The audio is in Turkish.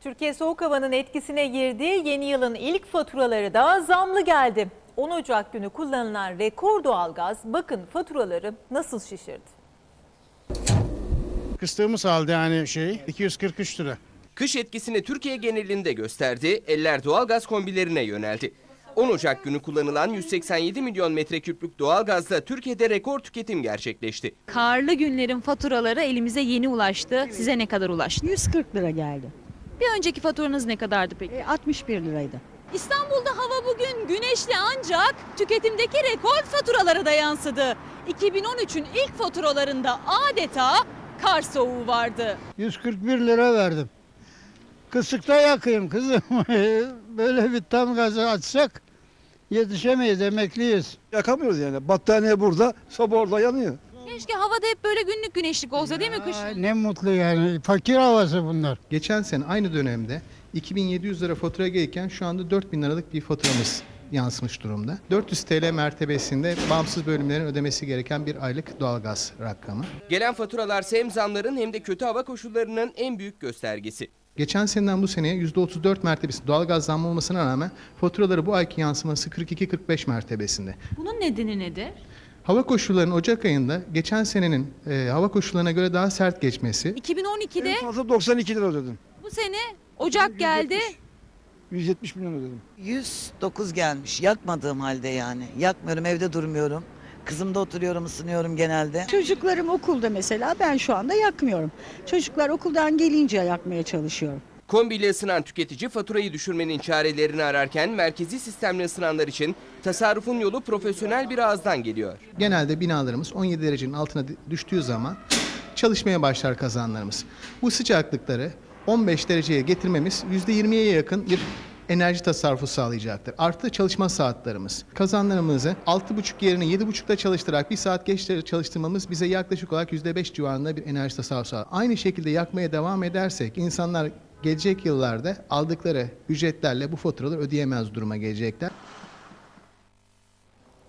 Türkiye soğuk havanın etkisine girdi. Yeni yılın ilk faturaları da zamlı geldi. 10 Ocak günü kullanılan rekor doğalgaz bakın faturaları nasıl şişirdi. Kıstığımız halde yani şey 243 lira. Kış etkisini Türkiye genelinde gösterdi, eller doğalgaz kombilerine yöneldi. 10 Ocak günü kullanılan 187 milyon metreküplük doğalgazla Türkiye'de rekor tüketim gerçekleşti. Karlı günlerin faturaları elimize yeni ulaştı. Size ne kadar ulaştı? 140 lira geldi. Bir önceki faturanız ne kadardı peki? E, 61 liraydı. İstanbul'da hava bugün güneşli ancak tüketimdeki rekor faturalara da yansıdı. 2013'ün ilk faturalarında adeta kar soğuğu vardı. 141 lira verdim. Kısıkta yakayım kızım. Böyle bir tam gazı açsak yetişemeyiz, emekliyiz. Yakamıyoruz yani. Battaniye burada, soba orada yanıyor. Keşke havada hep böyle günlük güneşlik olsa değil mi kışın? ne mutlu yani. Fakir havası bunlar. Geçen sene aynı dönemde 2700 lira fatura gelirken şu anda 4000 liralık bir faturamız yansımış durumda. 400 TL mertebesinde bağımsız bölümlerin ödemesi gereken bir aylık doğalgaz rakamı. Gelen faturalar hem zamların hem de kötü hava koşullarının en büyük göstergesi. Geçen seneden bu seneye %34 mertebesi doğalgaz zammı olmasına rağmen faturaları bu ayki yansıması 42-45 mertebesinde. Bunun nedeni nedir? Hava koşullarının Ocak ayında geçen senenin e, hava koşullarına göre daha sert geçmesi, 2012'de En fazla 92 lira ödedim. bu sene Ocak geldi. 170 milyon ödedim. 109 gelmiş. Yakmadığım halde yani. Yakmıyorum, evde durmuyorum. Kızımda oturuyorum, ısınıyorum genelde. Çocuklarım okulda mesela ben şu anda yakmıyorum. Çocuklar okuldan gelince yakmaya çalışıyorum. Kombiyle ısınan tüketici faturayı düşürmenin çarelerini ararken merkezi sistemle ısınanlar için tasarrufun yolu profesyonel bir ağızdan geliyor. genelde binalarımız 17 derecenin altına düştüğü zaman çalışmaya başlar kazanlarımız. Bu sıcaklıkları 15 dereceye getirmemiz %20'ye yakın bir enerji tasarrufu sağlayacaktır. Artı çalışma saatlerimiz. Kazanlarımızı 6,5 yerine 7,5'da çalıştırarak bir saat geç çalıştırmamız bize yaklaşık olarak %5 civarında bir enerji tasarrufu sağlar. Aynı şekilde yakmaya devam edersek insanlar gelecek yıllarda aldıkları ücretlerle bu faturaları ödeyemez duruma gelecekler.